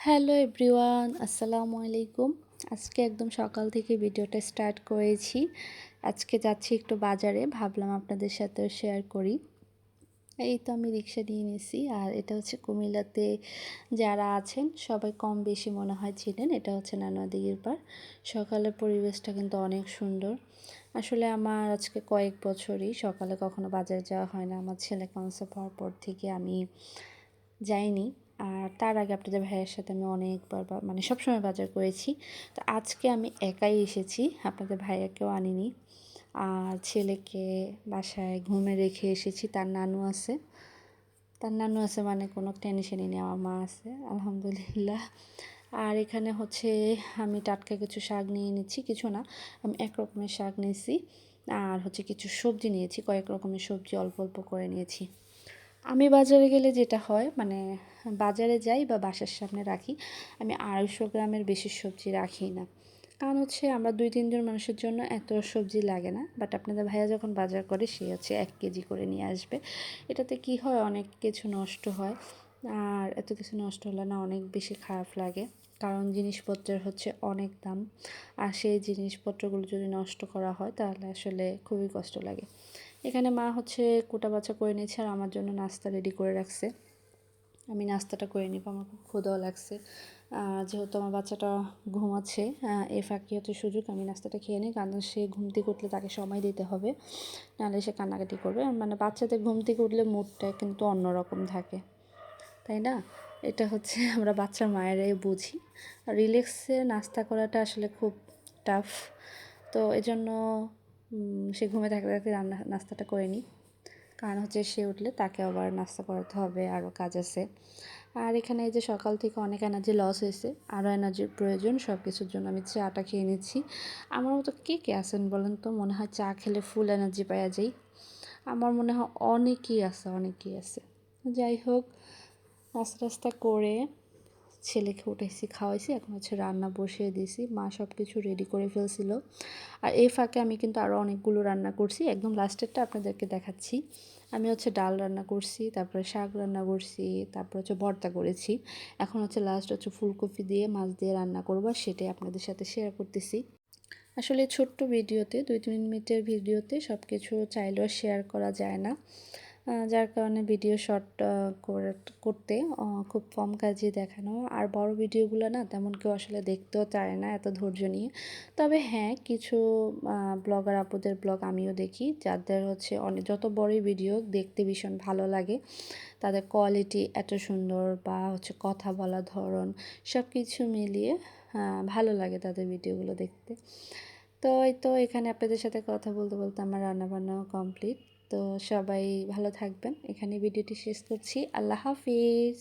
Hello everyone, আসসালামু আলাইকুম। আজকে একদম সকাল থেকে ভিডিওটা স্টার্ট করেছি। আজকে যাচ্ছি একটু বাজারে, ভাবলাম আপনাদের সাথেও শেয়ার করি। এই তো আমি রিক্সা নিয়ে নিয়েছি আর এটা হচ্ছে কুমিল্লাতে যারা আছেন, সবাই কম বেশি মনে হয় ছিলেন এটা হচ্ছে নানুয়াদিগির পার সকালের পরিবেশটা কিন্তু অনেক সুন্দর। আসলে আমার আজকে কয়েক বছরই সকালে কখনো বাজারে যাওয়া হয় না। আমার ছেলে কনসেপ্ট হওয়ার পর থেকে আমি যাইনি। আর তার আগে আপনাদের ভাইয়ের সাথে আমি অনেকবার মানে সবসময় বাজার করেছি। তো আজকে আমি একাই এসেছি, আপনাদের ভাইয়াকেও আনিনি। আর ছেলেকে বাসায় ঘুমে রেখে এসেছি, তার নানু আছে। তার নানু আছে মানে কোনো টেনশনই নেই, আমার মা আছে, আলহামদুলিল্লাহ। আর এখানে হচ্ছে আমি টাটকা কিছু শাক নিয়ে নিচ্ছি কিছু না, আমি এক রকমের শাক নিয়েছি। আর হচ্ছে কিছু সবজি নিয়েছি, কয়েক রকমের সবজি অল্প অল্প করে নিয়েছি। আমি বাজারে গেলে যেটা হয় মানে বাজারে যাই বা বাসার সামনে রাখি, আমি আড়াইশো গ্রামের বেশি সবজি রাখি না। কারণ হচ্ছে আমরা দুই তিনজন মানুষের জন্য এত সবজি লাগে না বাট আপনাদের ভাইয়া যখন বাজার করে, সে হচ্ছে এক কেজি করে নিয়ে আসবে। এটাতে কি হয়, অনেক কিছু নষ্ট হয়, আর এত কিছু নষ্ট হলে না অনেক বেশি খারাপ লাগে। কারণ জিনিসপত্রের হচ্ছে অনেক দাম, আর সেই জিনিসপত্রগুলো যদি নষ্ট করা হয়, তাহলে আসলে খুবই কষ্ট লাগে। এখানে মা হচ্ছে কোটা বাচ্চা করে নিয়েছে আর আমার জন্য নাস্তা রেডি করে রাখছে। আমি নাস্তাটা করে নিব, আমার খুব ক্ষুদাও লাগছে। যেহেতু আমার বাচ্চাটা ঘুমাচ্ছে এ ফাঁকি হচ্ছে সুযোগ, আমি নাস্তাটা খেয়ে নিই। কারণ সে ঘুম থেকে উঠলে তাকে সময় দিতে হবে, নাহলে সে কান্নাকাটি করবে। মানে বাচ্চাদের ঘুম থেকে উঠলে মুডটা কিন্তু অন্যরকম থাকে, তাই না? এটা হচ্ছে আমরা বাচ্চার মায়েরাই বুঝি। রিল্যাক্সে নাস্তা করাটা আসলে খুব টাফ তো এজন্য সে ঘুমে থাকতে থাকতে রান্না, নাস্তাটা করে নিই। কারণ হচ্ছে সে উঠলে তাকে আবার নাস্তা করাতে হবে আরও কাজ আছে। আর এখানে এই যে সকাল থেকে অনেক এনার্জি লস হয়েছে আরও এনার্জির প্রয়োজন সব কিছুর জন্য আমি চাটা খেয়ে নিচ্ছি। আমার মতো কে কে আছেন বলেন তো? মনে হয় চা খেলে ফুল এনার্জি পাওয়া যায়। আমার মনে হয় অনেকই আছে অনেকই আছে। যাই হোক, নাস্তা টাস্তা করে ছেলেকে উঠেছি, খাওয়াইছি, এখন হচ্ছে রান্না বসিয়ে দিয়েছি। মা সব কিছু রেডি করে ফেলছিল। আর এই ফাঁকে আমি কিন্তু আরও অনেকগুলো রান্না করছি। একদম লাস্টেরটা আপনাদেরকে দেখাচ্ছি। আমি হচ্ছে ডাল রান্না করছি, তারপরে শাক রান্না করছি, তারপর হচ্ছে ভর্তা করেছি। এখন হচ্ছে লাস্ট হচ্ছে ফুলকপি দিয়ে মাছ দিয়ে রান্না করব, সেটাই আপনাদের সাথে শেয়ার করতেছি। আসলে ছোট্ট ভিডিওতে, দুই তিন মিনিটের ভিডিওতে সব কিছু চাইলেও শেয়ার করা যায় না। যার কারণে ভিডিও শর্ট করতে খুব কম কাজে দেখানো। আর বড় ভিডিওগুলো না তেমন কেউ আসলে দেখতেও চায় না, এত ধৈর্য নিয়ে। তবে হ্যাঁ কিছু ব্লগার আপুদের ব্লগ আমিও দেখি, যাদের হচ্ছে অনেক যত বড়ই ভিডিও দেখতে ভীষণ ভালো লাগে। তাদের কোয়ালিটি এত সুন্দর বা হচ্ছে কথা বলা ধরন সব কিছু মিলিয়ে ভালো লাগে তাদের ভিডিওগুলো দেখতে। তো এই তো এখানে আপনাদের সাথে কথা বলতে বলতে আমার রান্নাবান্নাও কমপ্লিট তো সবাই ভালো থাকবেন। এখানে ভিডিওটি শেষ করছি। আল্লাহ হাফিজ।